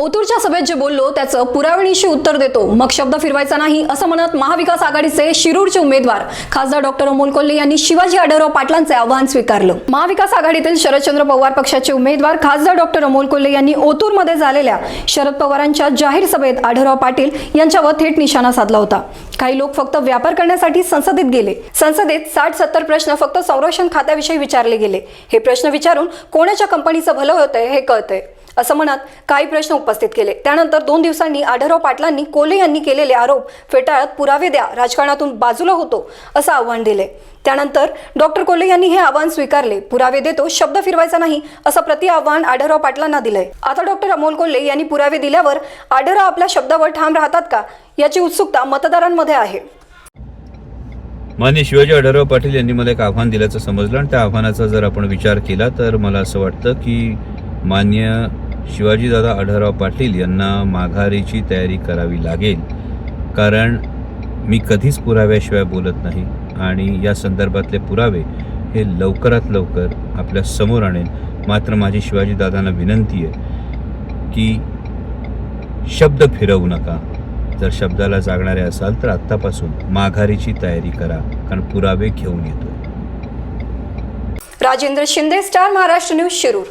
ओतूरच्या सभेत जे बोललो त्याचं पुरावणीशी उत्तर देतो. मग शब्द फिरवायचा नाही असं म्हणत महाविकास आघाडीचे शिरूरचे उमेदवार खासदार डॉक्टर अमोल कोल्हे यांनी शिवाजी आढळराव पाटलांचे आव्हान स्वीकारलं. महाविकास आघाडीतील शरदचंद्र पवार पक्षाचे उमेदवार खासदार डॉक्टर अमोल कोल्हे यांनी ओतूरमध्ये झालेल्या शरद पवारांच्या जाहीर सभेत आढळराव पाटील यांच्यावर थेट निशाणा साधला होता. काही लोक फक्त व्यापार करण्यासाठी संसदेत गेले. संसदेत साठ सत्तर प्रश्न फक्त संरक्षण खात्याविषयी विचारले गेले. हे प्रश्न विचारून कोणाच्या कंपनीचं भलं होतंय हे कळतंय. असं म्हणत काही प्रश्न उपस्थित केले. त्यानंतर दोन दिवसांनी आढळराव पाटलांनी कोल्हे यांनी केलेले आरोप फेटाळत पुरावे द्या राजकारणातून बाजूला होतो असं आव्हान दिले. त्यानंतर डॉक्टर कोल्हे यांनी हे आव्हान स्वीकारले. पुरावे देतो शब्द फिरवायचा नाही असं प्रति आव्हान आढळराव पाटलांना दिलंय. आता डॉक्टर अमोल कोल्हे यांनी पुरावे दिल्यावर आढळराव आपल्या शब्दावर ठाम राहतात का याची उत्सुकता मतदारांमध्ये आहे. मान्य शिवाजी आढळराव पाटील यांनी मला एक आव्हान दिल्याचं समजलं आणि त्या आव्हानाचा जर आपण विचार केला तर मला असं वाटतं की मान्य शिवाजीदादा आढळराव पाटील यांना माघारीची तयारी करावी लागेल. कारण मी कधीच पुराव्याशिवाय बोलत नाही आणि या संदर्भातले पुरावे हे लवकरात लवकर आपल्यासमोर आणेल. मात्र माझी शिवाजीदादांना विनंती आहे की शब्द फिरवू नका. जर शब्दाला जागणारे असाल तर आत्तापासून माघारीची तयारी करा कारण पुरावे घेऊन येतो राजेंद्र शिंदे स्टार महाराष्ट्र न्यूज शिरूर.